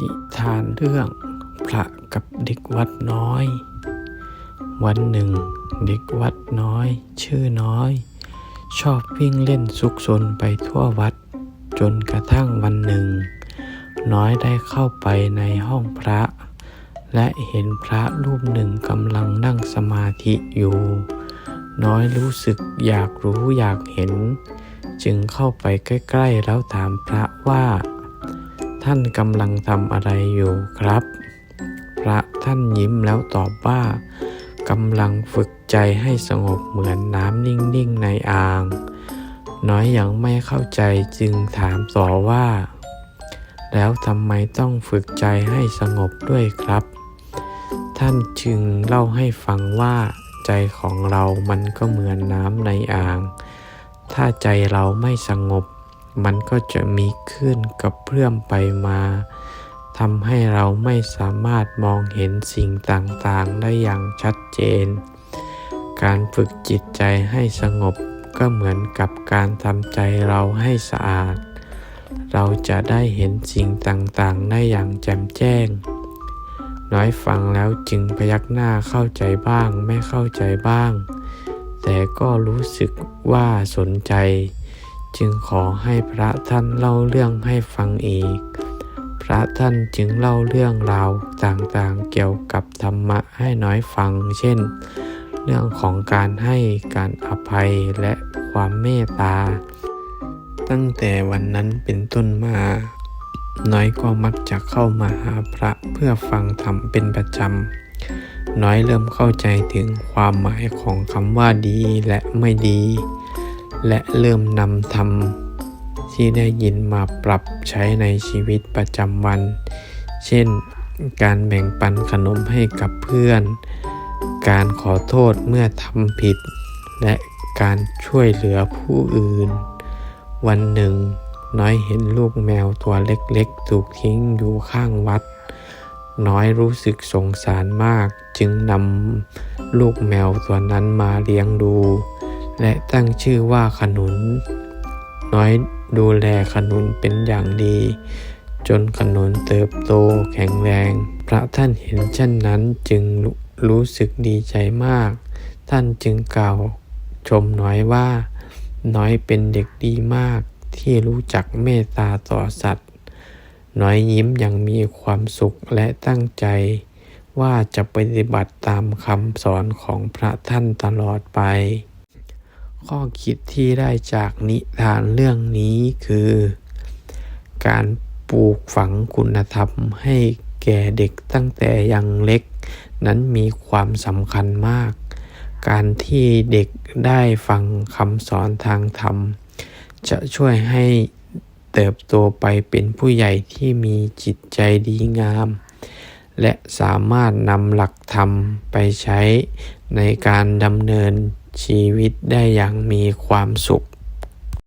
นิทานเรื่องพระกับเด็กวัดน้อย วันหนึ่ง เด็กวัดน้อย ชื่อน้อย ชอบวิ่งเล่นซุกซนไปทั่ววัด จนกระทั่งวันหนึ่ง น้อยได้เข้าไปในห้องพระ และเห็นพระรูปหนึ่งกำลังนั่งสมาธิอยู่ น้อยรู้สึกอยากรู้อยากเห็น จึงเข้าไปใกล้ ๆ แล้วถามพระว่า ท่านกำลังทำอะไรอยู่ครับ พระท่านยิ้มแล้วตอบว่ากำลังฝึกใจให้สงบเหมือนน้ำนิ่งๆในอ่าง น้อยยังไม่เข้าใจจึงถามต่อว่า แล้วทำไมต้องฝึกใจให้สงบด้วยครับ ท่านจึงเล่าให้ฟังว่าใจของเรามันก็เหมือนน้ำในอ่าง ถ้าใจเราไม่สงบ มันก็จะมีคลื่นกระเพื่อมไปมาทำให้เราไม่สามารถมองเห็นสิ่งต่างๆ ได้อย่างชัดเจน การฝึกจิตใจให้สงบก็เหมือนกับการทำใจเราให้สะอาด เราจะได้เห็นสิ่งต่างๆ ได้อย่างแจ่มแจ้ง น้อยฟังแล้วจึงพยักหน้าเข้าใจบ้างไม่เข้าใจบ้าง แต่ก็รู้สึกว่าสนใจ จึงขอให้พระท่านเล่าเรื่องให้ฟังอีก พระท่านจึงเล่าเรื่องราวต่างๆเกี่ยวกับธรรมะให้น้อยฟัง เช่น เรื่องของการให้การอภัยและความเมตตา ตั้งแต่วันนั้นเป็นต้นมา น้อยก็มักจะเข้ามาหาพระเพื่อฟังธรรมเป็นประจำ น้อยเริ่มเข้าใจถึงความหมายของคำว่าดีและไม่ดี และเริ่มนำธรรมที่ได้ยินมาปรับใช้ในชีวิตประจำวัน เช่น การแบ่งปันขนมให้กับเพื่อน การขอโทษเมื่อทำผิด และการช่วยเหลือผู้อื่น วันหนึ่ง น้อยเห็นลูกแมวตัวเล็กๆ ถูกทิ้งอยู่ข้างวัด น้อยรู้สึกสงสารมากจึงนำลูกแมวตัวนั้นมาเลี้ยงดู และตั้งชื่อว่าขนุน น้อยดูแลขนุนเป็นอย่างดี จนขนุนเติบโตแข็งแรง พระท่านเห็นเช่นนั้นจึงรู้สึกดีใจมาก ท่านจึงกล่าวชมน้อยว่า น้อยเป็นเด็กดีมากที่รู้จักเมตตาต่อสัตว์ น้อยยิ้มอย่างมีความสุขและตั้งใจ ว่าจะปฏิบัติตามคำสอนของพระท่านตลอดไป ข้อคิดที่ได้จากนิทานเรื่องนี้คือ การปลูกฝังคุณธรรมให้แก่เด็กตั้งแต่ยังเล็ก นั้นมีความสำคัญมาก การที่เด็กได้ฟังคำสอนทางธรรม จะช่วยให้เติบโตไปเป็นผู้ใหญ่ที่มีจิตใจดีงาม และสามารถนำหลักธรรมไปใช้ในการดำเนิน ชีวิตได้อย่างมีความสุข